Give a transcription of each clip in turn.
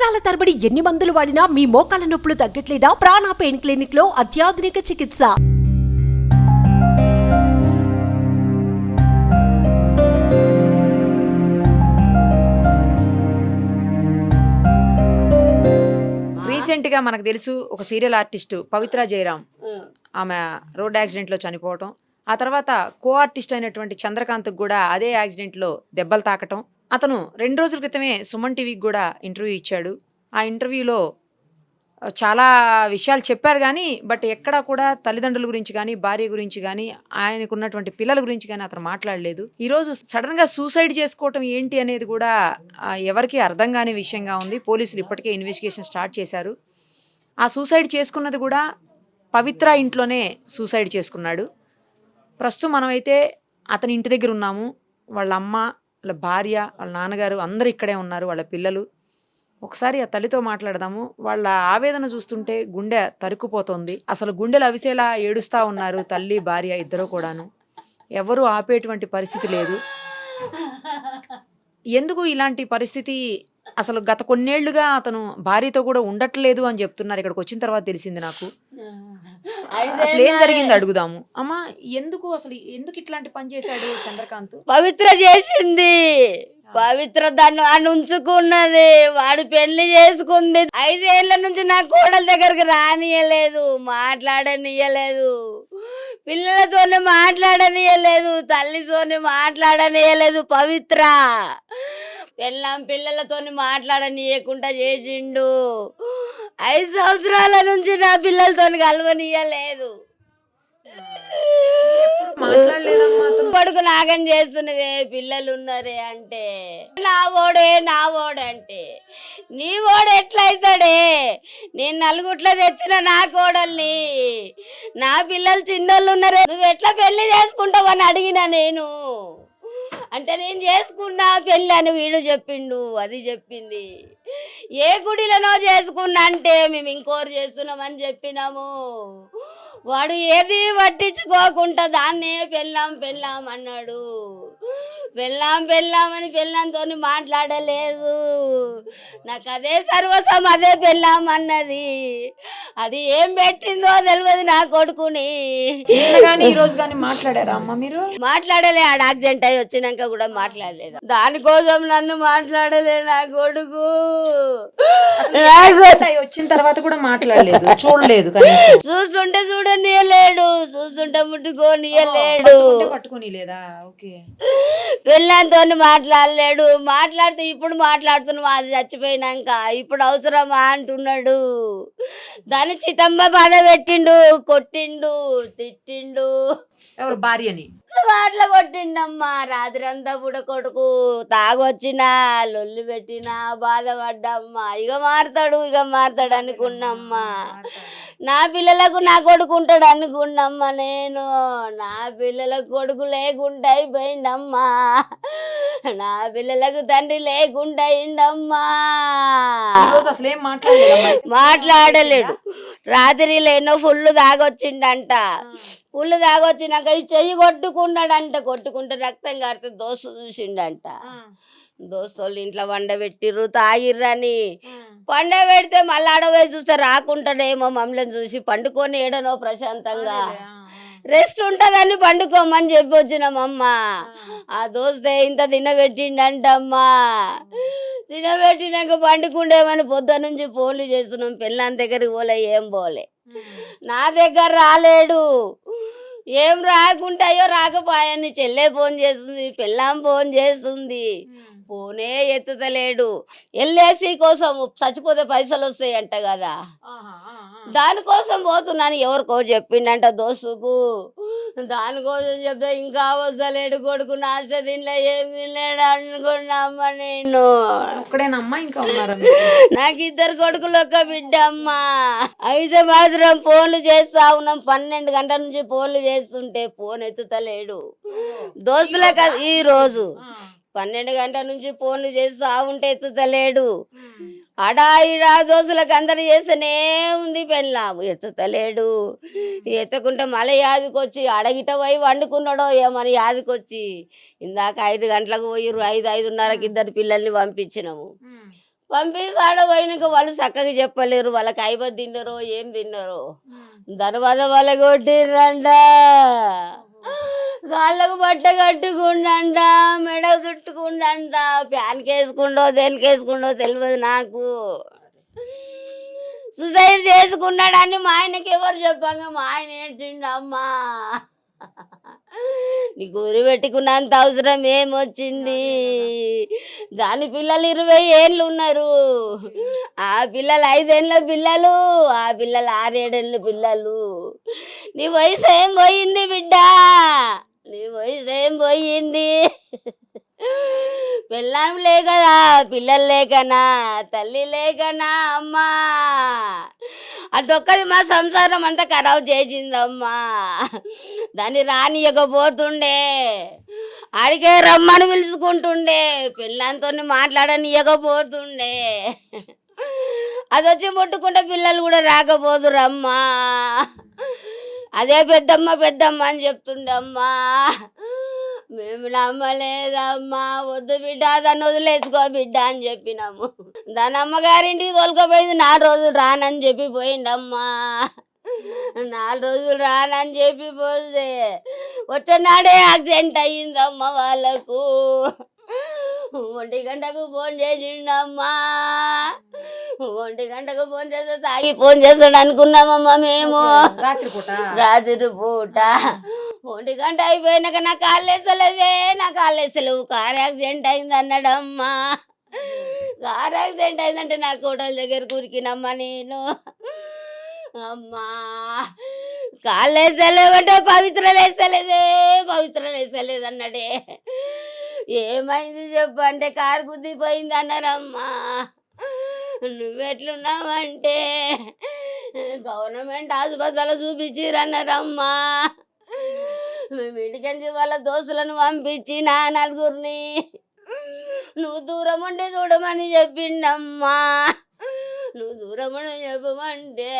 సంవత్సరాల తరబడి ఎన్ని మందులు వాడినా మీ మోకాల నొప్పులు తగ్గట్లేదా? ప్రాణ పెయిన్ క్లినిక్లో అత్యాధునిక చికిత్స. రీసెంట్గా మనకు తెలుసు ఒక సీరియల్ ఆర్టిస్ట్ పవిత్ర జయరాం ఆమె రోడ్ యాక్సిడెంట్లో చనిపోవటం. ఆ తర్వాత కో ఆర్టిస్ట్ అయినటువంటి చంద్రకాంత్కి కూడా అదే యాక్సిడెంట్లో దెబ్బలు తాకటం. అతను రెండు రోజుల క్రితమే సుమన్ టీవీకి కూడా ఇంటర్వ్యూ ఇచ్చాడు. ఆ ఇంటర్వ్యూలో చాలా విషయాలు చెప్పారు కానీ బట్ ఎక్కడా కూడా తల్లిదండ్రుల గురించి కానీ భార్య గురించి కానీ ఆయనకు ఉన్నటువంటి పిల్లల గురించి కానీ అతను మాట్లాడలేదు. ఈరోజు సడన్గా సూసైడ్ చేసుకోవటం ఏంటి అనేది కూడా ఎవరికి ఎవరికీ అర్థం కాని విషయంగా ఉంది. పోలీసులు ఇప్పటికే ఇన్వెస్టిగేషన్ స్టార్ట్ చేశారు. ఆ సూసైడ్ చేసుకున్నది కూడా పవిత్ర ఇంట్లోనే సూసైడ్ చేసుకున్నాడు. ప్రస్తుతం మనమైతే అతని ఇంటి దగ్గర ఉన్నాము. వాళ్ళ అమ్మ వాళ్ళ భార్య వాళ్ళ నాన్నగారు అందరు ఇక్కడే ఉన్నారు వాళ్ళ పిల్లలు. ఒకసారి ఆ తల్లితో మాట్లాడదాము. వాళ్ళ ఆవేదన చూస్తుంటే గుండె తరుక్కుపోతుంది. అసలు గుండెలు అవిసేలా ఏడుస్తా ఉన్నారు తల్లి భార్య ఇద్దరు కూడాను. ఎవరూ ఆపేటువంటి పరిస్థితి లేదు. ఎందుకు ఇలాంటి పరిస్థితి అసలు గత కొన్నేళ్ళుగా అతను భార్యతో కూడా ఉండట్లేదు అని చెప్తున్నారు. ఇక్కడికి వచ్చిన తర్వాత తెలిసింది నాకు. అసలు ఏం జరిగింది అడుగుదాము. అమ్మా ఎందుకు అసలు ఎందుకు ఇట్లాంటి పని చేశాడు చంద్రకాంత్? పవిత్ర చేసింది. పవిత్ర దాన్ని ఉంచుకున్నది వాడు పెళ్ళి చేసుకుంది. ఐదేళ్ళ నుంచి నా కోడల దగ్గరికి రానియలేదు. మాట్లాడనియలేదు. పిల్లలతోనే మాట్లాడనియలేదు. తల్లితోనే మాట్లాడనియలేదు పవిత్ర. పెళ్ళాం పిల్లలతోని మాట్లాడనీయకుండా చేసిండు. ఐదు సంవత్సరాల నుంచి నా పిల్లలతోని కలవనీయలేదు. కొడుకు నాగం చేస్తున్నవే పిల్లలు ఉన్నారే అంటే. నా ఓడే నా ఓడంటే నీ ఓడు ఎట్లయితాడే? నేను నలుగుట్ల తెచ్చిన నా కోడల్ని. నా పిల్లలు చిన్నోళ్ళు ఉన్నారే నువ్వు ఎట్లా పెళ్ళి చేసుకుంటావని అడిగిన నేను. అంటే నేను చేసుకున్నా పెళ్ళి అని వీడు చెప్పిండు అది చెప్పింది. ఏ గుడిలోనో చేసుకున్నా అంటే మేము ఇంకోరు చేస్తున్నామని చెప్పినాము. వాడు ఏది పట్టించుకోకుండా దాన్నే పెళ్ళాం పెళ్ళాం అన్నాడు. పెళ్ళాం పెళ్ళాం అని పెళ్ళాంతో మాట్లాడలేదు. నాకు అదే సర్వస్వం అదే పెళ్ళాం అన్నది. అది ఏం పెట్టిందో తెలియదు నా కొడుకుని. నిన్న కానీ ఈ రోజు కానీ మాట్లాడారా అమ్మ మీరు? మాట్లాడలే ఆడ యాక్సిడెంట్ అయి వచ్చినాక కూడా మాట్లాడలేదు. దానికోసం నన్ను మాట్లాడలే నా కొడుకు. వచ్చిన తర్వాత కూడా మాట్లాడలేదు చూడలేదు చూస్తుంటే చూడనీయలేడు చూస్తుంటే ముట్టుకోనియలేడు. పట్టుకొని లేదా? ఓకే. వెళ్ళంతో మాట్లాడలేడు. మాట్లాడితే ఇప్పుడు మాట్లాడుతున్నాం. అది చచ్చిపోయినాక ఇప్పుడు అవసరమా అంటున్నాడు. దాని చితంబ బాధ పెట్టిండు కొట్టిండు తిట్టిండు. ఎవరు భార్యని? మాటలు కొట్టిండమ్మా. రాత్రి అంతా బుడ కొడుకు తాగొచ్చినా లొల్లి పెట్టినా బాధపడ్డమ్మా. ఇక మారుతాడు ఇక మారుతాడు అనుకున్నమ్మా. నా పిల్లలకు నా కొడుకు ఉంటాడు అనుకున్నమ్మా నేను. నా పిల్లలకు కొడుకు లేకుండా అయిపోయిండమ్మా. నా పిల్లలకు తండ్రి లేకుండా అయిండమ్మా అసలు ఏం మాట్లాడలేడు. రాత్రి ఎన్నో ఫుల్ తాగొచ్చిండంట. ఫుల్ తాగొచ్చినాక ఈ చెయ్యి కొట్టుకున్నాడంట. కొట్టుకుంటే రక్తం కారితే దోశ చూసిండంట. దోస్తులు ఇంట్లో వండబెట్టిర్రు తాగిర్రని. పండ పెడితే మళ్ళీ ఆడపోయి చూస్తే రాకుంటాడేమో మమ్మల్ని చూసి పండుకొని ఏడనో ప్రశాంతంగా. రెస్ట్ ఉంటుందని పండుకోమని చెప్పి వచ్చినామమ్మ. ఆ. దోస్తే ఇంత తినబెట్టిండంటమ్మా. తినబెట్టినాక పండుకుండేమని పొద్దు నుంచి ఫోన్లు చేస్తున్నాం. పిల్లని దగ్గరికి పోలే ఏం పోలే. నా దగ్గర రాలేడు. ఏం రాకుంటాయో రాకపోయాని చెల్లె ఫోన్ చేస్తుంది పిల్లం ఫోన్ చేస్తుంది. ఫోనే ఎత్తుతలేడు. ఎల్ఐసి కోసం చచ్చిపోతే పైసలు వస్తాయంట కదా. దానికోసం పోతున్నాను. ఎవరికో చెప్పిండంట దోస్తుకు. దానికోసం చెప్తే ఇంకా వస్తలేడు కొడుకు. నాశ తినలే ఏం తినలేడు అనుకున్నామ్మా నేను. ఒక్కడేనమ్మా ఇంకా ఉన్నారా నాకు ఇద్దరు కొడుకులు ఒక బిడ్డ అమ్మా. అయితే మాత్రం ఫోన్లు చేస్తా ఉన్నాం. పన్నెండు గంటల నుంచి ఫోన్లు చేస్తుంటే ఫోన్ ఎత్తుతలేడు. దోస్తులే కదా ఈ రోజు. పన్నెండు గంటల నుంచి ఫోన్లు చేస్తా ఉంటే ఎత్తుతలేడు. అడా ఇడా దోస్తులకు అందరు చేస్తేనే ఉంది పెళ్ళాము ఎత్తుతలేడు. ఎత్తకుంటే మళ్ళీ యాదికొచ్చి అడగిట పోయి వండుకున్నాడో ఏమని యాదికొచ్చి. ఇందాక ఐదు గంటలకు పోయిర్రు ఐదు ఐదున్నరకి ఇద్దరు పిల్లల్ని పంపించినాము. పంపిస్తాడో పోయినాక వాళ్ళు చక్కగా చెప్పలేరు వాళ్ళకి అయిపోయి తిన్నారో ఏం తిన్నారో. తర్వాత వాళ్ళ కొట్టిర్రంట కాళ్ళకు బట్ట కట్టుకుండంట మెడ చుట్టుకుండంట. ఫ్యాన్కి వేసుకుండో దేనికి వేసుకుండో తెలియదు నాకు. సుసైడ్ చేసుకున్నాడని మా ఆయనకి ఎవరు చెప్పంగా? మా ఆయన ఏంటిండు అమ్మా. నీకు ఊరి పెట్టుకున్నంత అవసరం ఏమొచ్చింది? దాని పిల్లలు ఇరవై ఏళ్ళు ఉన్నారు. ఆ పిల్లలు ఐదేళ్ళ పిల్లలు ఆ పిల్లలు ఆరేడేళ్ళ పిల్లలు. నీ వయసు ఏం పోయింది బిడ్డ? నీ వయసు ఏం పోయింది? పిల్లం లేకనా పిల్లలు లేకనా తల్లి లేకనా అమ్మా? అదొక్కది మా సంసారం అంతా ఖరాబ్ చేసిందమ్మా. దాన్ని రానియకపోతుండే. ఆడికే రమ్మని పిలుచుకుంటుండే. పిల్లలతో మాట్లాడనియకపోతుండే. అది వచ్చి ముట్టుకుంటే పిల్లలు కూడా రాకపోదురమ్మా. అదే పెద్దమ్మ పెద్దమ్మ అని చెప్తుండమ్మా మేము నమ్మలేదమ్మా. వద్దు బిడ్డ దాన్ని వదిలేసుకో బిడ్డ అని చెప్పినాము. దాని అమ్మగారింటికి తొలకపోయింది నాలుగు రోజులు రానని చెప్పి పోయిండమ్మా. నాలుగు రోజులు రానని చెప్పి పోతే వచ్చేనాడే యాక్సిడెంట్ అయ్యిందమ్మ వాళ్ళకు. ఒంటి గంటకు ఫోన్ చేసిండమ్మా. ఒంటి గంటకు ఫోన్ చేస్తే తాగి ఫోన్ చేస్తాడు అనుకున్నామమ్మా మేము. రాత్రి పూట ఒంటి గంట అయిపోయినాక నా కాళ్ళు వేసలేదే నా కాళ్ళు వేసలేవు కార్ యాక్సిడెంట్ అయింది అన్నాడమ్మా. కార్ యాక్సిడెంట్ అయిందంటే నా కోటల దగ్గర కురికినమ్మా నేను. అమ్మా కాళ్ళు వేసలేవంటే పవిత్రలు వేసలేదే పవిత్రలు వేసలేదు అన్నాడే ఏమైంది చెప్పు అంటే కారు గుద్దిపోయింది అన్నారమ్మా. నువ్వెట్లున్నావంటే గవర్నమెంట్ హాస్పిటల్ చూపించిరన్నారమ్మా. మేము ఇంటికెంచి వాళ్ళ దోస్తులను పంపించి నా నలుగురిని? నువ్వు దూరం ఉండి చూడమని చెప్పిండమ్మా. నువ్వు దూరమని చెప్పమంటే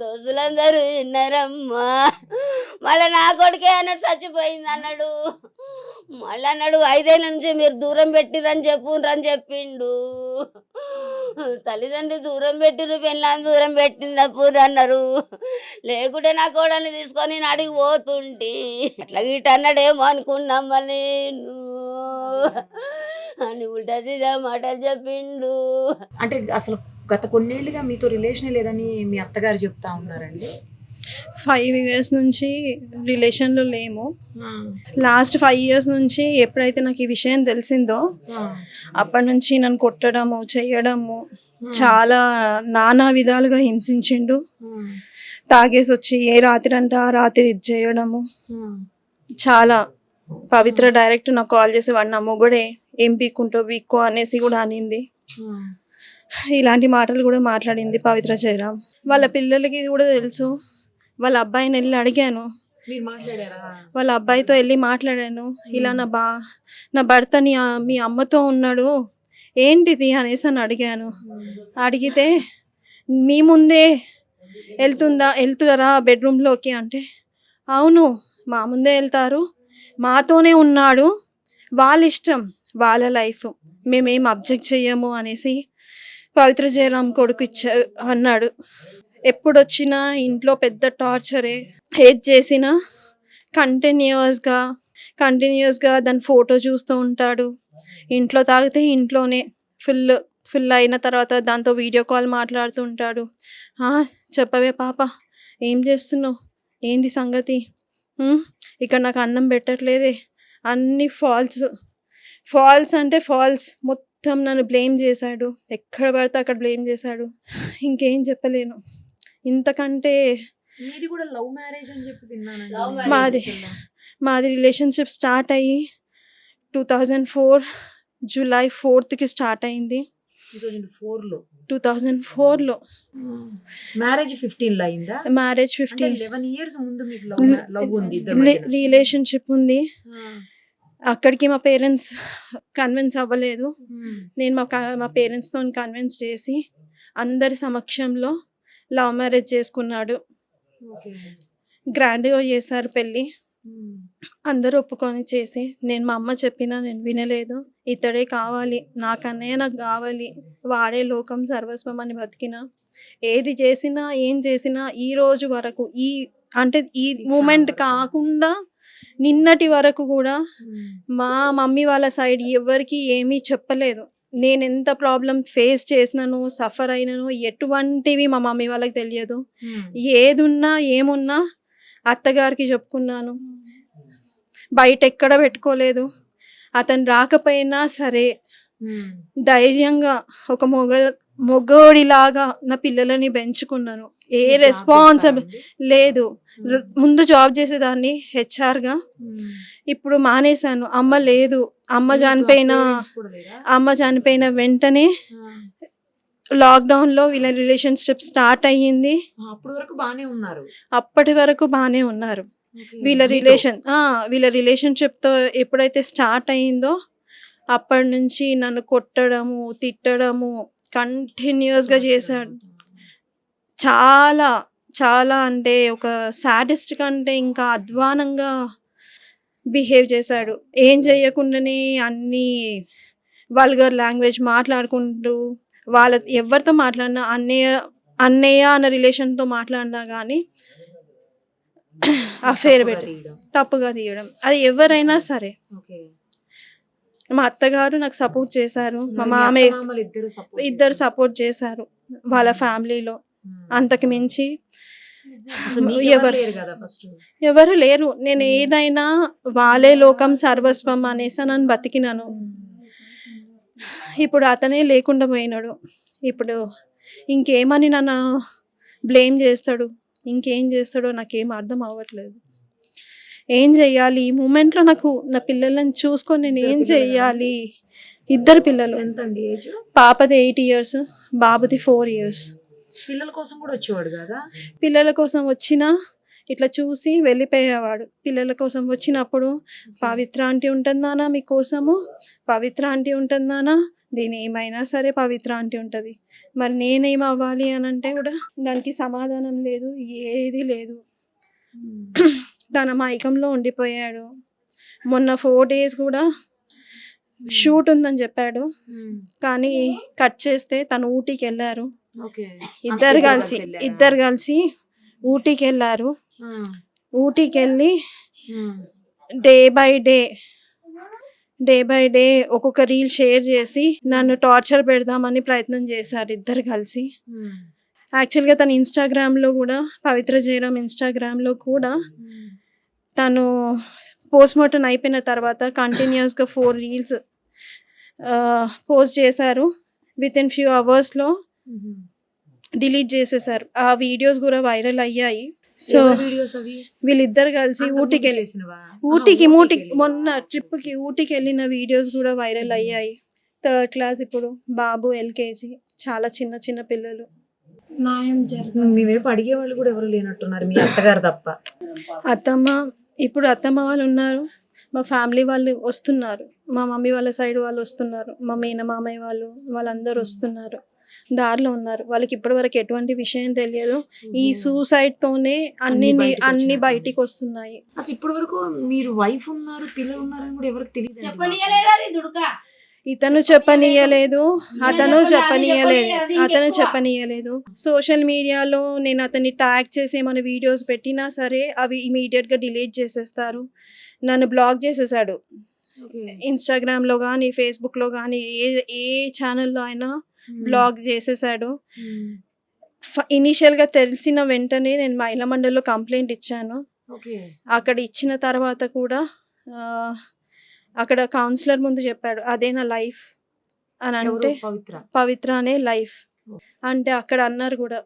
దోస్తులందరూ విన్నారమ్మా. మళ్ళీ నా కొడుకే అన్నాడు చచ్చిపోయింది అన్నాడు. మళ్ళీ అన్నాడు ఐదేళ్ళ నుంచి మీరు దూరం పెట్టిరని చెప్పుండ్రని చెప్పిండు. తల్లిదండ్రులు దూరం పెట్టిరు పెళ్ళాన్ని దూరం పెట్టినప్పుడు అన్నారు. లేకుంటే నా కోడల్ని తీసుకొని నేను అడిగి పోతుంటి. అట్లా గిట్ట అన్నాడేమో అనుకున్నామ్మా నేను. అని ఉల్టా సీదా మాటలు చెప్పిండు. అంటే అసలు గత కొన్నేళ్ళుగా మీతో రిలేషన్ లేదని మీ అత్తగారు చెప్తా ఉన్నారండి. ఫైవ్ ఇయర్స్ నుంచి రిలేషన్లో లేము. లాస్ట్ ఫైవ్ ఇయర్స్ నుంచి ఎప్పుడైతే నాకు ఈ విషయం తెలిసిందో అప్పటి నుంచి నన్ను కొట్టడము చేయడము చాలా నానా విధాలుగా హింసించిండు. తాగేసి వచ్చి ఏ రాత్రి అంటే ఆ రాత్రి ఇది చేయడము. చాలా పవిత్ర డైరెక్ట్ నాకు కాల్ చేసి వాడు నా మొగుడే ఏం పీక్కుంటో పీక్కో అనేసి కూడా అనింది. ఇలాంటి మాటలు కూడా మాట్లాడింది పవిత్ర జయరాం వాళ్ళ పిల్లలకి కూడా తెలుసు వాళ్ళ అబ్బాయిని వెళ్ళి అడిగాను. వాళ్ళ అబ్బాయితో వెళ్ళి మాట్లాడాను. ఇలా నా బా నా భర్త నీ మీ అమ్మతో ఉన్నాడు. ఏంటిది అనేసి అని అడిగాను. అడిగితే మీ ముందే వెళ్తుందా వెళ్తారా బెడ్రూమ్లోకి? అంటే అవును మా ముందే వెళ్తారు. మాతోనే ఉన్నాడు. వాళ్ళ ఇష్టం వాళ్ళ లైఫ్. మేమేం అబ్జెక్ట్ చెయ్యము అనేసి పవిత్ర జయరాం కొడుకు ఇచ్చా అన్నాడు. ఎప్పుడు వచ్చినా ఇంట్లో పెద్ద టార్చరే. హేట్ చేసినా కంటిన్యూస్గా కంటిన్యూస్గా దాని ఫోటో చూస్తూ ఉంటాడు. ఇంట్లో తాగితే ఇంట్లోనే ఫుల్ ఫుల్ అయిన తర్వాత దాంతో వీడియో కాల్ మాట్లాడుతూ ఉంటాడు. చెప్పవే పాప ఏం చేస్తున్నావు? ఏంది సంగతి? ఇక్కడ నాకు అన్నం పెట్టట్లేదే. అన్ని ఫాల్స్ ఫాల్స్ అంటే ఫాల్స్. మొత్తం నన్ను బ్లేమ్ చేశాడు. ఎక్కడ పడితే అక్కడ బ్లేమ్ చేశాడు. ఇంకేం చెప్పలేను. ఇంతకంటే మీది కూడా లవ్ మ్యారేజ్ అని చెప్పి. మాది. మాది రిలేషన్షిప్ స్టార్ట్ అయ్యి టూ థౌజండ్ ఫోర్ జూలై ఫోర్త్కి స్టార్ట్ అయింది 2004 లో టూ థౌజండ్ ఫోర్లో మ్యారేజ్ ఫిఫ్టీన్లో అయిందా మ్యారేజ్ అంటే ఫిఫ్టీన్ లెవెన్ ఇయర్స్ ముందు మీకు లవ్ ఉంది. రిలేషన్షిప్ ఉంది ఆ. అక్కడికి మా పేరెంట్స్ కన్విన్స్ అవ్వలేదు. నేను మా క- మా పేరెంట్స్తో కన్విన్స్ చేసి అందరి సమక్షంలో లవ్ మ్యారేజ్ చేసుకున్నాడు. గ్రాండ్గా చేశారు పెళ్ళి. అందరూ ఒప్పుకొని చేసి నేను మా అమ్మ చెప్పినా నేను వినలేదు. ఇతడే కావాలి నాకన్నయ్య నాకు కావాలి వాడే లోకం సర్వస్వం అని బతికిన. ఏది చేసినా ఏం చేసినా ఈ రోజు వరకు ఈ అంటే ఈ మూమెంట్ కాకుండా నిన్నటి వరకు కూడా మా మమ్మీ వాళ్ళ సైడ్ ఎవరికి ఏమీ చెప్పలేదు. నేను ఎంత ప్రాబ్లం ఫేస్ చేసినాను సఫర్ అయినాను ఎటువంటివి మా మమ్మీ వాళ్ళకి తెలియదు. ఏదున్నా ఏమున్నా అత్తగారికి చెప్పుకున్నాను. బయట ఎక్కడ పెట్టుకోలేదు. అతను రాకపోయినా సరే ధైర్యంగా ఒక మొగ మొగోడిలాగా నా పిల్లలని పెంచుకున్నాను. ఏ రెస్పాన్సిబుల్ లేదు. ముందు జాబ్ చేసేదాన్ని హెచ్ఆర్గా. ఇప్పుడు మానేశాను. అమ్మ లేదు. అమ్మ చనిపోయిన అమ్మ చనిపోయిన వెంటనే లాక్డౌన్లో వీళ్ళ రిలేషన్షిప్ స్టార్ట్ అయ్యింది. అప్పటి వరకు బానే ఉన్నారు. అప్పటి వరకు బాగానే ఉన్నారు. వీళ్ళ రిలేషన్ వీళ్ళ రిలేషన్షిప్తో ఎప్పుడైతే స్టార్ట్ అయిందో అప్పటి నుంచి నన్ను కొట్టడము తిట్టడము కంటిన్యూస్గా చేశాడు. చాలా చాలా అంటే ఒక సాడెస్ట్ కంటే ఇంకా అధ్వానంగా బిహేవ్ చేశాడు. ఏం చేయకుండానే అన్ని వల్గర్ లాంగ్వేజ్ మాట్లాడుకుంటూ వాళ్ళ ఎవరితో మాట్లాడినా అన్నయ్య అన్నయ్య అన్న రిలేషన్తో మాట్లాడినా కానీ అఫేర్ పెట్టి తప్పుగా తీయడం. అది ఎవరైనా సరే. మా అత్తగారు నాకు సపోర్ట్ చేశారు. మా మామయ్య ఇద్దరు ఇద్దరు సపోర్ట్ చేశారు. వాళ్ళ ఫ్యామిలీలో అంతకు మించి ఎవరు లేరు నేను ఏదైనా వాళ్ళే లోకం సర్వస్వం అనేసి నన్ను బతికినాను. ఇప్పుడు అతనే లేకుండా పోయినాడు. ఇప్పుడు ఇంకేమని నన్ను బ్లేమ్ చేస్తాడు? ఇంకేం చేస్తాడో నాకేం అర్థం అవ్వట్లేదు. ఏం చెయ్యాలి? ఈ మూమెంట్లో నాకు నా పిల్లలను చూసుకొని నేను ఏం చెయ్యాలి? ఇద్దరు పిల్లలు. పాపది ఎయిట్ ఇయర్స్ బాబుది ఫోర్ ఇయర్స్ పిల్లల కోసం కూడా వచ్చేవాడు కదా? పిల్లల కోసం వచ్చినా ఇట్లా చూసి వెళ్ళిపోయేవాడు. పిల్లల కోసం వచ్చినప్పుడు పవిత్ర ఆంటీ ఉంటుందానా మీకోసము పవిత్ర ఆంటీ ఉంటుందానా దీని ఏమైనా సరే పవిత్ర ఆంటీ ఉంటుంది. మరి నేనేం అవ్వాలి అని అంటే కూడా దానికి సమాధానం లేదు ఏది లేదు. తన మైకంలో ఉండిపోయాడు. మొన్న ఫోర్ డేస్ కూడా షూట్ ఉందని చెప్పాడు. కానీ కట్ చేస్తే తను ఊటీకి వెళ్ళారు. ఇద్దరు కలిసి ఇద్దరు కలిసి ఊటీకి వెళ్ళారు ఊటీకి వెళ్ళి day by day day by day ఒక్కొక్క రీల్ షేర్ చేసి నన్ను టార్చర్ పెడదామని ప్రయత్నం చేశారు ఇద్దరు కలిసి. యాక్చువల్గా తన ఇన్స్టాగ్రామ్లో కూడా పవిత్ర జయరామ్ ఇన్స్టాగ్రామ్లో కూడా తను పోస్ట్ మార్టం అయిపోయిన తర్వాత కంటిన్యూస్గా ఫోర్ రీల్స్ పోస్ట్ చేశారు. విత్ ఇన్ ఫ్యూ అవర్స్లో డిలీట్ చేసేసారు. ఆ వీడియోస్ కూడా వైరల్ అయ్యాయి. సో వీళ్ళిద్దరు కలిసి ఊటీకి వెళ్ళి ఊటీకి మూటి మొన్న ట్రిప్కి ఊటీకి వెళ్ళిన వీడియోస్ కూడా వైరల్ అయ్యాయి. థర్డ్ క్లాస్ ఇప్పుడు బాబు ఎల్కేజీ చాలా చిన్న చిన్న పిల్లలు. న్యాయం జరగదు మీ వైపు అడిగే వాళ్ళు కూడా ఎవరు లేనట్టున్నారు. మీ అత్తగారు తప్ప. అత్తమ్మ ఇప్పుడు అత్తమ్మ వాళ్ళు ఉన్నారు. మా ఫ్యామిలీ వాళ్ళు వస్తున్నారు. మా మమ్మీ వాళ్ళ సైడ్ వాళ్ళు వస్తున్నారు. మా మేనమామయ్య వాళ్ళు వాళ్ళందరూ వస్తున్నారు. దారిలో ఉన్నారు. వాళ్ళకి ఇప్పటివరకు ఎటువంటి విషయం తెలియదు. ఈ సూసైడ్ తోనే అన్ని అన్ని బయటికి వస్తున్నాయి. అసలు ఇప్పటి వరకు మీరు వైఫ్ ఉన్నారు పిల్లలు ఉన్నారని కూడా ఎవరికి తెలియదు ఇతను చెప్పనీయలేదు. అతను చెప్పనీయలేదు. అతను. చెప్పనీయలేదు. సోషల్ మీడియాలో నేను అతన్ని ట్యాగ్ చేసి ఏమైనా వీడియోస్ పెట్టినా సరే అవి immediate గా డిలీట్ చేసేస్తారు. నన్ను బ్లాక్ చేసేసాడు. ఇన్స్టాగ్రామ్లో కానీ ఫేస్బుక్లో కానీ ఏ ఏ ఛానల్లో అయినా బ్లాక్ చేసేసాడు. ఫ- initial గా తెలిసిన వెంటనే నేను మహిళా మండలిలో కంప్లైంట్ ఇచ్చాను. అక్కడ ఇచ్చిన తర్వాత కూడా అక్కడ కౌన్సిలర్ ముందు చెప్పాడు అదే నా లైఫ్ అని అంటే పవిత్ర. అనే లైఫ్. అంటే అక్కడ అన్నారు కూడా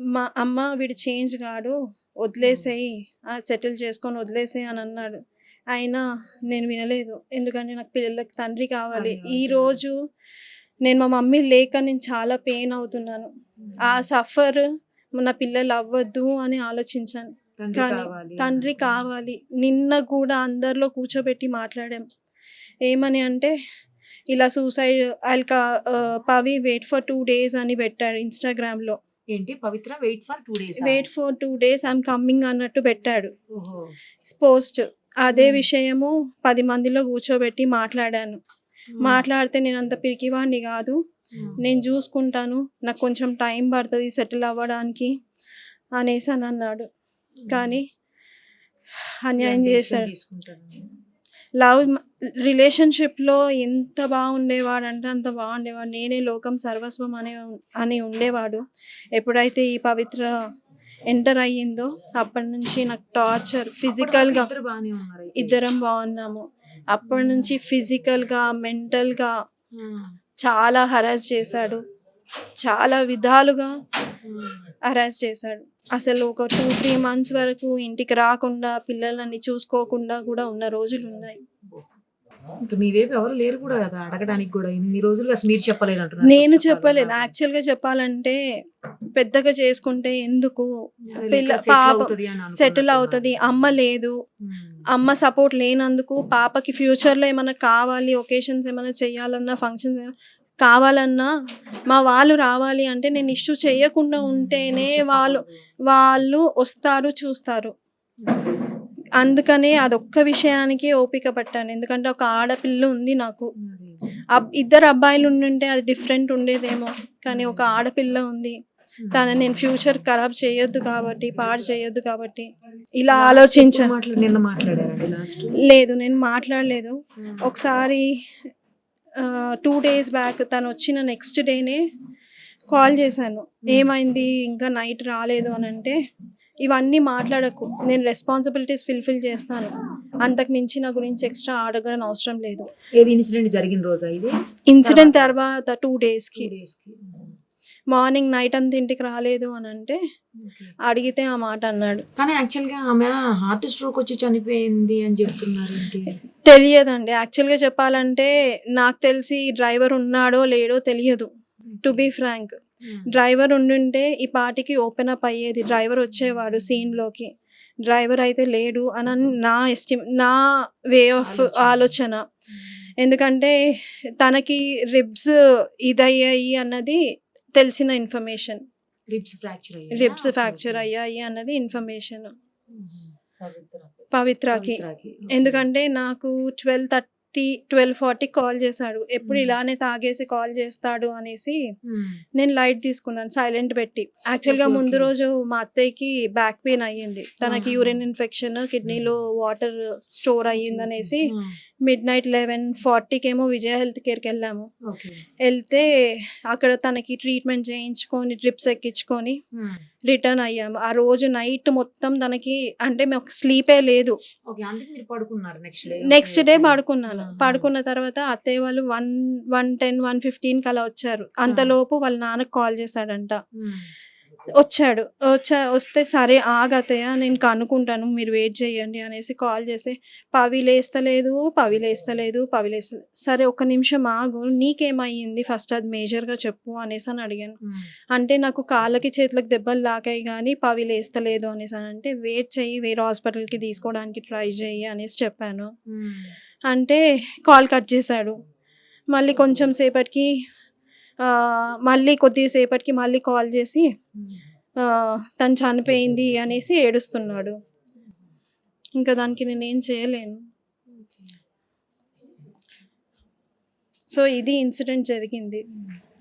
మా అమ్మ వీడు చేంజ్ కాడు వదిలేసేయి సెటిల్ చేసుకొని వదిలేసేయి అని అన్నాడు. అయినా నేను వినలేదు. ఎందుకంటే నాకు పిల్లలకి తండ్రి కావాలి. ఈ. రోజు నేను మా మమ్మీ లేక నేను చాలా పెయిన్ అవుతున్నాను. ఆ సఫర్ నా పిల్లలు అవ్వద్దు అని ఆలోచించాను. కానీ. తండ్రి కావాలి. నిన్న కూడా అందరిలో కూర్చోబెట్టి మాట్లాడాం. ఏమని అంటే ఇలా సూసైడ్ ఐల్ కా Pavi wait for two days అని పెట్టాడు ఇన్స్టాగ్రామ్లో ఏంటి? Pavithra wait for two days wait for two days I'm coming అన్నట్టు పెట్టాడు. పోస్ట్ అదే. విషయము పది మందిలో కూర్చోబెట్టి మాట్లాడాను. మాట్లాడితే నేను అంత పిరికివాడిని కాదు. నేను చూసుకుంటాను. నాకు కొంచెం టైం పడుతుంది సెటిల్ అవ్వడానికి అనేసి అని అన్నాడు. కానీ అన్యాయం చేశాడు. లవ్ రిలేషన్షిప్లో ఎంత బాగుండేవాడు అంటే అంత బాగుండేవాడు. నేనే లోకం సర్వస్వం అనే అని ఉండేవాడు. ఎప్పుడైతే ఈ పవిత్ర ఎంటర్ అయ్యిందో అప్పటి నుంచి నాకు టార్చర్ ఫిజికల్గా ఇద్దరు బాగున్నాము. అప్పటి నుంచి ఫిజికల్గా మెంటల్గా గా చాలా హరాస్ చేశాడు చాలా విధాలుగా ఉమ్. హరాస్ చేశాడు అసలు ఒక టూ త్రీ మంత్స్ వరకు ఇంటికి రాకుండా పిల్లలని చూసుకోకుండా కూడా ఉన్న రోజులు ఉన్నాయి ఇంకా మీ వైపు ఎవరు లేరు కూడా కదా అడగడానికి కూడా. ఇన్ని రోజులు అసలు మీరు చెప్పలేదు అంటున్నారు. నేను చెప్పలేదు. యాక్చువల్గా చెప్పాలంటే పెద్దగా చేసుకుంటే ఎందుకు? పిల్ల- పాప సెటిల్ అవుతుంది. అమ్మ లేదు. అమ్మ సపోర్ట్ లేనందుకు పాపకి ఫ్యూచర్లో ఏమైనా కావాలి ఒకేషన్స్ ఏమైనా చేయాలన్నా ఫంక్షన్స్ కావాలన్నా మా వాళ్ళు రావాలి అంటే నేను ఇష్యూ చేయకుండా ఉంటేనే వాళ్ళు వాళ్ళు వస్తారు చూస్తారు. అందుకనే అదొక్క విషయానికి ఓపిక పట్టాను. ఎందుకంటే ఒక ఆడపిల్ల ఉంది నాకు. అబ్- ఇద్దరు అబ్బాయిలు ఉండుంటే అది డిఫరెంట్ ఉండేదేమో. కానీ ఒక ఆడపిల్ల ఉంది. తనని నేను ఫ్యూచర్ ఖరాబ్ చేయొద్దు కాబట్టి పాడు చేయొద్దు కాబట్టి ఇలా ఆలోచించ. నిన్న మాట్లాడారండి లాస్ట్? లేదు నేను మాట్లాడలేదు. ఒకసారి టూ డేస్ బ్యాక్ తను వచ్చిన నెక్స్ట్ డేనే కాల్ చేశాను. ఏమైంది? ఇంకా నైట్ రాలేదు అని అంటే ఇవన్నీ మాట్లాడకు. నేను రెస్పాన్సిబిలిటీస్ ఫుల్ఫిల్ చేస్తాను. అంతకు మించి నా గురించి ఎక్స్ట్రా అడగడం అవసరం లేదు. ఏది ఇన్సిడెంట్ జరిగిన రోజా ఇది? ఇన్సిడెంట్ తర్వాత? టూ డేస్కి. మార్నింగ్ నైట్ అంతా ఇంటికి రాలేదు అని అంటే. అడిగితే ఆ మాట అన్నాడు. కానీ యాక్చువల్గా ఆమె హార్ట్ స్ట్రోక్ వచ్చి చనిపోయింది అని చెప్తున్నారు తెలియదండి. యాక్చువల్గా చెప్పాలంటే నాకు తెలిసి డ్రైవర్ ఉన్నాడో లేడో తెలియదు. టు బీ ఫ్రాంక్ డ్రైవర్ ఉండుంటే ఈ పాటికి ఓపెన్ అప్ అయ్యేది. డ్రైవర్ వచ్చేవాడు సీన్లోకి. డ్రైవర్ అయితే లేడు అని అన్- నా ఎస్టిమ్ నా వే ఆఫ్ ఆలోచన. ఎందుకంటే తనకి రిబ్స్ ఇదయ్యాయి అన్నది తెలిసిన information. Ribs fracture ribs fracture అయ్యాయి అన్నది ఇన్ఫర్మేషన్. పవిత్రకి. ఎందుకంటే నాకు twelve thirty twelve forty call చేశాడు. ఎప్పుడు. ఇలానే తాగేసి కాల్ చేస్తాడు అనేసి నేను లైట్ తీసుకున్నాను సైలెంట్ పెట్టి. యాక్చువల్గా ముందు. రోజు మా అత్తయ్యకి బ్యాక్ పెయిన్ అయ్యింది. తనకి. యూరిన్ ఇన్ఫెక్షన్ కిడ్నీలో వాటర్ స్టోర్ అయ్యింది అనేసి మిడ్ నైట్ లెవెన్ ఫార్టీకి ఏమో విజయ హెల్త్ కేర్కి వెళ్ళాము. వెళ్తే అక్కడ తనకి ట్రీట్మెంట్ చేయించుకొని డ్రిప్స్ ఎక్కించుకొని రిటర్న్ అయ్యాము. ఆ రోజు నైట్ మొత్తం తనకి అంటే మాకు స్లీపే లేదు. నెక్స్ట్ డే పడుకున్నాను. పడుకున్న తర్వాత అత్తయ్య వాళ్ళు వన్ వన్ టెన్ వన్ ఫిఫ్టీన్కి అలా వచ్చారు. అంతలోపు వాళ్ళ నాన్నకు కాల్ చేశాడంట. వచ్చాడు. వచ్చా వస్తే సరే ఆగతయ్య నేను కనుక్కుంటాను మీరు వెయిట్ చేయండి అనేసి కాల్ చేస్తే పవి లేస్తలేదు పవి లేస్తలేదు పవి లేస్తలేదు సరే ఒక నిమిషం ఆగు నీకేమయ్యింది? ఫస్ట్ అది మేజర్గా చెప్పు అనేసి అని అడిగాను. అంటే నాకు కాళ్ళకి చేతులకు దెబ్బలు తాకాయి కానీ పవి లేస్తలేదు అనేసి అని అంటే వెయిట్ చెయ్యి వేరే హాస్పిటల్కి తీసుకోవడానికి ట్రై చెయ్యి అనేసి చెప్పాను. అంటే కాల్ కట్ చేశాడు. మళ్ళీ కొంచెం సేపటికి మళ్ళీ కొద్దిసేపటికి మళ్ళీ కాల్ చేసి తను చనిపోయింది అనేసి ఏడుస్తున్నాడు. ఇంకా దానికి నేనేం చేయలేను. సో ఇది ఇన్సిడెంట్ జరిగింది.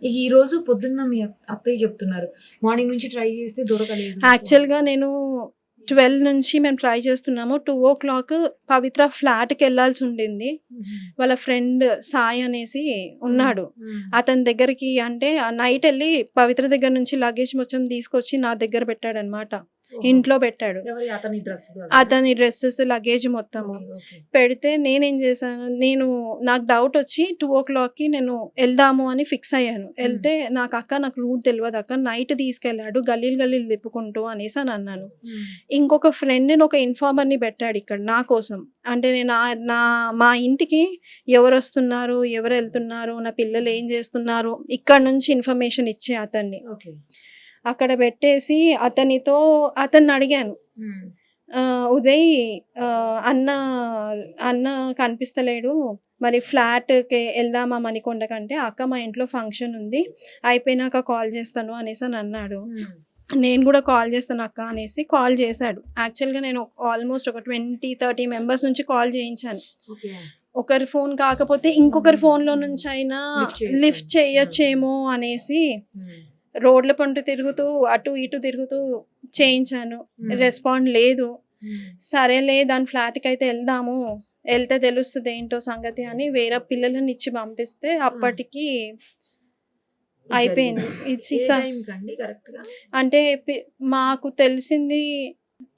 ఇక ఈ రోజు పొద్దున్న మీ అత్త- అత్తయ్య చెప్తున్నారు. మార్నింగ్ నుంచి ట్రై చేస్తే దొరకలేదు. యాక్చువల్గా నేను ట్వెల్వ్ నుంచి మేము ట్రై చేస్తున్నాము. టూ ఓ క్లాక్ పవిత్ర ఫ్లాట్కి వెళ్ళాల్సి ఉండింది. వాళ్ళ ఫ్రెండ్ సాయి అనేసి ఉన్నాడు. అతని దగ్గరికి అంటే నైట్ వెళ్ళి పవిత్ర దగ్గర నుంచి లగేజ్ మొత్తం తీసుకొచ్చి నా దగ్గర పెట్టాడనమాట. ఇంట్లో పెట్టాడు. అతని డ్రెస్ అతని డ్రెస్సెస్ లగేజ్ మొత్తము పెడితే నేనేం చేశాను నేను నాకు డౌట్ వచ్చి టూ ఓ క్లాక్కి నేను వెళ్దాము అని ఫిక్స్ అయ్యాను. వెళ్తే నాకు అక్క నాకు రూట్ తెలియదు అక్క నైట్ తీసుకెళ్ళాడు గల్లీలు గల్లీలు తిప్పుకుంటూ అనేసి అని అన్నాను. ఇంకొక ఫ్రెండ్ని ఒక ఇన్ఫార్మర్ని పెట్టాడు ఇక్కడ నా కోసం. అంటే నేను నా మా ఇంటికి ఎవరు వస్తున్నారు ఎవరు వెళ్తున్నారు నా పిల్లలు ఏం చేస్తున్నారు ఇక్కడ నుంచి ఇన్ఫర్మేషన్ ఇచ్చే అతన్ని. ఓకే. అక్కడ పెట్టేసి అతనితో అతన్ని అడిగాను. ఉదయ్ అన్న అన్న కనిపిస్తలేడు. మరి ఫ్లాట్కి వెళ్దామా మణికొండ కంటే? అక్క మా ఇంట్లో ఫంక్షన్ ఉంది. అయిపోయినాక కాల్ చేస్తాను అనేసి అని అన్నాడు. నేను కూడా కాల్ చేస్తాను అక్క అనేసి కాల్ చేశాడు. యాక్చువల్గా నేను ఆల్మోస్ట్ ఒక ట్వంటీ థర్టీ మెంబర్స్ నుంచి కాల్ చేయించాను. ఒకరి ఫోన్ కాకపోతే ఇంకొకరి ఫోన్లో నుంచి అయినా. లిఫ్ట్ చేయొచ్చేమో అనేసి రోడ్ల పంట తిరుగుతూ అటు ఇటు తిరుగుతూ చేయించాను. రెస్పాండ్ లేదు. సరేలే దాని ఫ్లాట్కి అయితే వెళ్దాము. వెళ్తే తెలుస్తుంది ఏంటో సంగతి అని వేరే పిల్లలని ఇచ్చి పంపిస్తే అప్పటికి అయిపోయింది. గా? అంటే మాకు తెలిసింది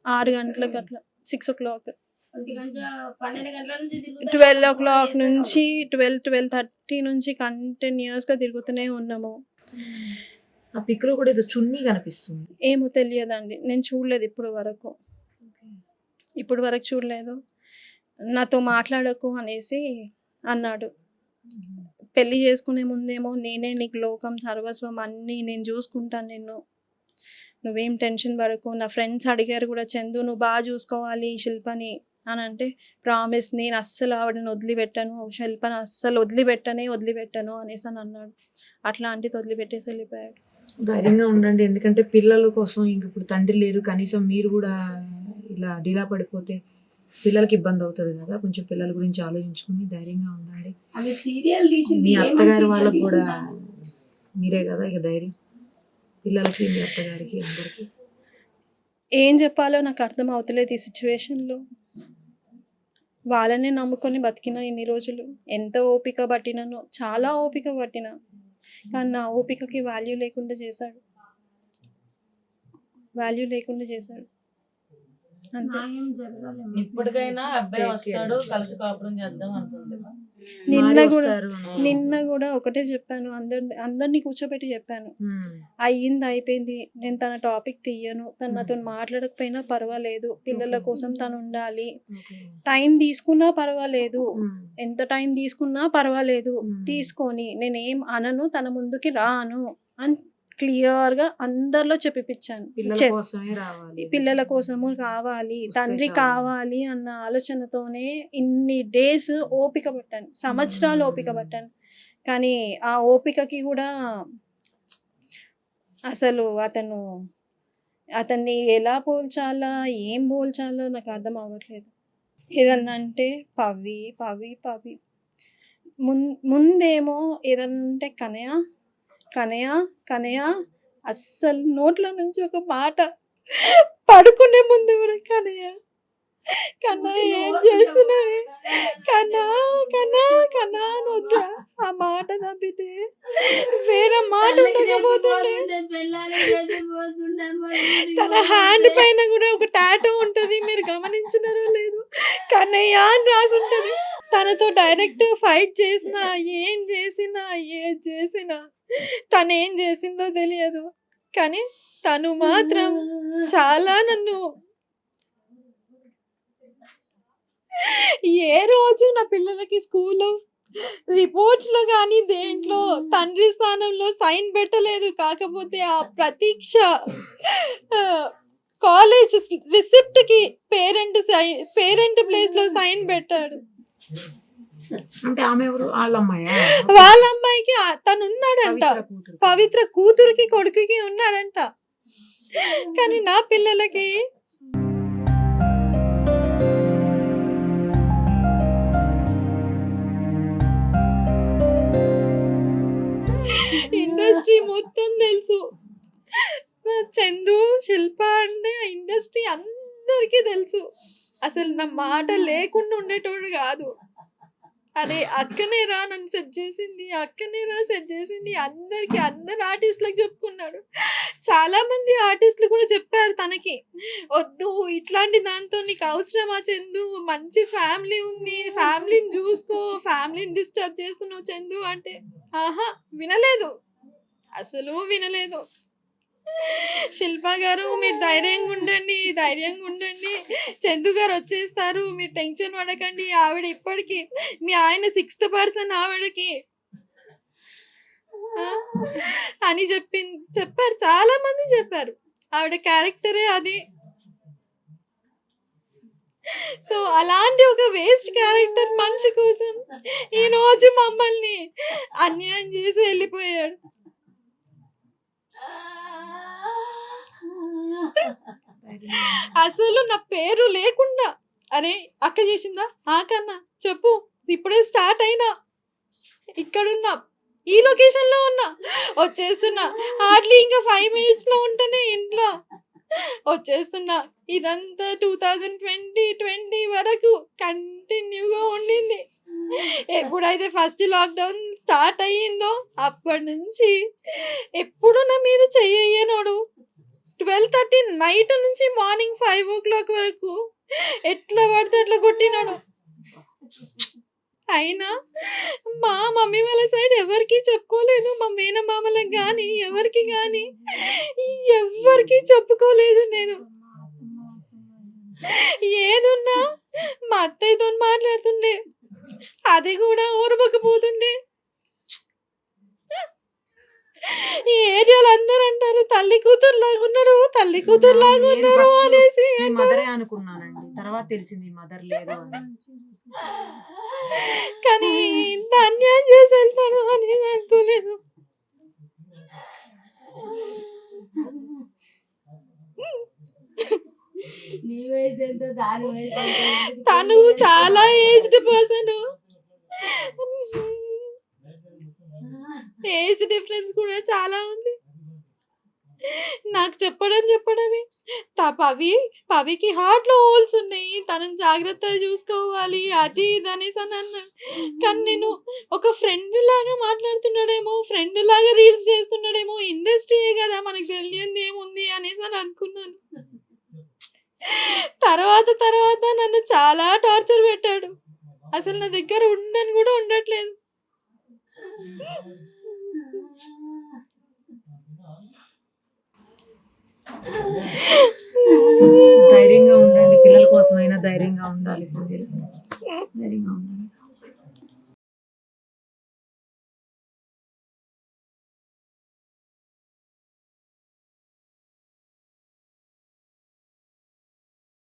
ఆరు గంటలకు అట్లా సిక్స్ ఓ క్లాక్ గంటల. ట్వెల్వ్ ఓ క్లాక్ నుంచి ట్వెల్వ్ ట్వెల్వ్ థర్టీ నుంచి కంటిన్యూస్గా తిరుగుతూనే ఉన్నాము. ఆ పిక్లో కూడా ఏదో చున్నీ కనిపిస్తుంది. ఏమో తెలియదండి. నేను చూడలేదు ఇప్పుడు వరకు. ఇప్పుడు వరకు చూడలేదు. నాతో మాట్లాడకు అనేసి అన్నాడు. పెళ్ళి చేసుకునే ముందేమో నేనే నీకు లోకం సర్వస్వం అన్నీ నేను చూసుకుంటాను నిన్ను. నువ్వేం టెన్షన్ పడకు. నా ఫ్రెండ్స్ అడిగారు కూడా చందు నువ్వు బాగా చూసుకోవాలి శిల్పని. అని అంటే ప్రామిస్ నేను అస్సలు ఆవిడని వదిలిపెట్టాను. శిల్పని అస్సలు వదిలిపెట్టనే వదిలిపెట్టాను. అనేసి అని అన్నాడు. అట్లాంటిది వదిలిపెట్టేసి వెళ్ళిపోయాడు. ధైర్యంగా ఉండండి. ఎందుకంటే పిల్లల కోసం ఇంక ఇప్పుడు తండ్రి లేరు. కనీసం మీరు కూడా ఇలా డీలా పడిపోతే పిల్లలకి ఇబ్బంది అవుతుంది కదా. కొంచెం పిల్లల గురించి ఆలోచించుకుని ధైర్యంగా ఉండండి. మీ అత్తగారి వాళ్ళకు కూడా? మీరే కదా ఇక ధైర్యం. పిల్లలకి మీ అత్తగారికి అందరికి. ఏం చెప్పాలో నాకు అర్థం అవుతలేదు ఈ సిచ్యువేషన్లో వాళ్ళనే నమ్ముకొని బతికిన ఇన్ని రోజులు. ఎంత ఓపిక పట్టిననో చాలా ఓపిక పట్టిన. కానీ నా ఓపికకి వాల్యూ లేకుండా చేశాడు. వాల్యూ లేకుండా చేశాడు. ఇప్పటికైనా అబ్బాయి వస్తాడు కలిసి కాపురం చేద్దాం అనుకుంది. నిన్న కూడా. నిన్న కూడా ఒకటే చెప్పాను అందరిని అందరినీ కూర్చోబెట్టి చెప్పాను. అయ్యింది అయిపోయింది. నేను తన టాపిక్ తీయను. తను నాతో మాట్లాడకపోయినా పర్వాలేదు. పిల్లల. కోసం తను ఉండాలి. టైం తీసుకున్నా పర్వాలేదు. ఎంత టైం తీసుకున్నా పర్వాలేదు. తీసుకొని నేనేం అనను తన ముందుకి రాను. అని క్లియర్గా అందరిలో చెప్పిపించాను పిల్లల కోసమే రావాలి. పిల్లల కోసము కావాలి తండ్రి. కావాలి అన్న ఆలోచనతోనే ఇన్ని డేస్ ఓపిక పట్టాను. సంవత్సరాలు. ఓపిక పట్టాను. కానీ ఆ ఓపికకి కూడా అసలు అతను అతన్ని ఎలా పోల్చాలా ఏం పోల్చాలో నాకు అర్థం అవ్వట్లేదు. ఏదన్నా అంటే పవి పవి పవి ముందేమో ఏదన్నా అంటే కనయ కనయ కనయ అస్సలు నోట్ల నుంచి ఒక మాట పడుకునే ముందు కూడా కనయ కన్నా ఏం చేస్తున్నావే? కన్నా కన్నా కన్నా వద్దా ఆ మాట తప్పితే వేరే మాట ఉండకపోతుండే. తన హ్యాండ్ పైన కూడా ఒక టాటూ ఉంటది. మీరు గమనించినారో లేదు. కన్నయ్య అని రాసి ఉంటది. తనతో డైరెక్ట్ ఫైట్ చేసినా ఏం చేసినా ఏం చేసినా తను ఏం చేసిందో తెలియదు. కానీ తను మాత్రం చాలా నన్ను ఏ రోజు నా పిల్లలకి స్కూల్లో రిపోర్ట్స్లో కానీ దేంట్లో తండ్రి స్థానంలో సైన్ పెట్టలేదు. కాకపోతే ఆ ప్రతీక్ష కాలేజ్ రిసిప్ట్కి పేరెంట్ సైన్ పేరెంట్ ప్లేస్లో సైన్ పెట్టాడు. అంటే ఆమె ఎవరు? వాళ్ళ అమ్మాయా వాళ్ళ అమ్మాయికి తను ఉన్నాడంట పవిత్ర కూతురు. పవిత్ర కూతురికి కొడుకుకి ఉన్నాడంట. కానీ నా పిల్లలకి ఇండస్ట్రీ మొత్తం తెలుసు. చందు శిల్ప అంటే ఆ ఇండస్ట్రీ అందరికీ తెలుసు. అసలు నా మాట లేకుండా ఉండేటోడు కాదు. అరే అక్కనే రా నన్ను సెట్ చేసింది అక్కనే రా సెట్ చేసింది. అందరికి అందరు ఆర్టిస్టులకు చెప్పుకున్నాడు. చాలా మంది ఆర్టిస్టులు కూడా చెప్పారు తనకి వద్దు ఇట్లాంటి దాంతో నీకు అవసరమా చందు? మంచి ఫ్యామిలీ ఉంది ఫ్యామిలీని చూసుకో ఫ్యామిలీని డిస్టర్బ్ చేస్తున్నావు చందు అంటే ఆహా వినలేదు. అసలు వినలేదు. శిల్ప గారు మీరు ధైర్యంగా ఉండండి ధైర్యంగా ఉండండి. చందు గారు వచ్చేస్తారు మీరు టెన్షన్ పడకండి. ఆవిడ ఇప్పటికి మీ ఆయన సిక్స్త్ పర్సన్ ఆవిడకి. అని చెప్పి చెప్పారు చాలా మంది చెప్పారు. ఆవిడ క్యారెక్టరే అది. సో అలాంటి ఒక వేస్ట్ క్యారెక్టర్ మనిషి కోసం ఈ రోజు మమ్మల్ని అన్యాయం చేసి వెళ్ళిపోయాడు. అసలు నా పేరు లేకుండా. అరే అక్క చేసిందా? ఆ కన్నా. చెప్పు. ఇప్పుడే స్టార్ట్ అయినా. ఇక్కడున్నా. ఈ లొకేషన్లో ఉన్నా. వచ్చేస్తున్నా. హార్డ్లీ ఇంకా ఫైవ్ మినిట్స్లో ఉంటేనే ఇంట్లో. వచ్చేస్తున్నా. ఇదంతా టూ థౌజండ్ ట్వంటీ ట్వంటీ వరకు కంటిన్యూగా ఉండింది. ఎప్పుడైతే ఫస్ట్ లాక్డౌన్ స్టార్ట్ అయ్యిందో అప్పటి నుంచి ఎప్పుడు నా మీద చెయ్యనోడు ట్వెల్వ్ థర్టీ నైట్ నుంచి మార్నింగ్ ఫైవ్ ఓ క్లాక్ వరకు ఎట్లా పడితే అట్లా కొట్టినాడు. అయినా మా మమ్మీ వాళ్ళ సైడ్ ఎవరికి చెప్పుకోలేదు మా మేనమామలకు కానీ ఎవరికి కానీ ఎవరికి చెప్పుకోలేదు నేను. ఏదున్నా మా అత్తయ్యతో మాట్లాడుతుండే అది కూడా ఓర్వకపోతుండే ఈ ఏరియాలో అందరూ అంటారు తల్లి కూతురు లాగా ఉన్నారు తల్లి కూతురు లాగా ఉన్నారు అనేసి మీ. మదరే అనుకున్నానండి తర్వాత తెలిసింది మదర్ లేదు అని కానీ ఇంత అన్యాయం చేసి వెళ్తాడు అనేది అనుకోలేదు నీ వయసు ఎంత దాని వయసు ఎంత? తను చాలా ఏజ్డ్ పర్సన్ ఏజ్ డిఫరెన్స్ కూడా చాలా ఉంది. నాకు చెప్పడం చెప్పడమే. పవి పవికి హార్ట్లో హోల్స్ ఉన్నాయి. తనని జాగ్రత్తగా చూసుకోవాలి. అది ఇది అనేసి అని అన్నాడు కానీ నేను ఒక ఫ్రెండ్ లాగా మాట్లాడుతున్నాడేమో ఫ్రెండ్ లాగా రీల్స్ చేస్తున్నాడేమో ఇండస్ట్రీయే కదా మనకు తెలియంది ఏముంది అనేసి అని అనుకున్నాను. తర్వాత తర్వాత నన్ను చాలా టార్చర్ పెట్టాడు. అసలు నా దగ్గర ఉండని కూడా ఉండట్లేదు. ధైర్యంగా ఉండండి. పిల్లల కోసమైనా ధైర్యంగా ఉండాలి. ధైర్యంగా ఉండాలి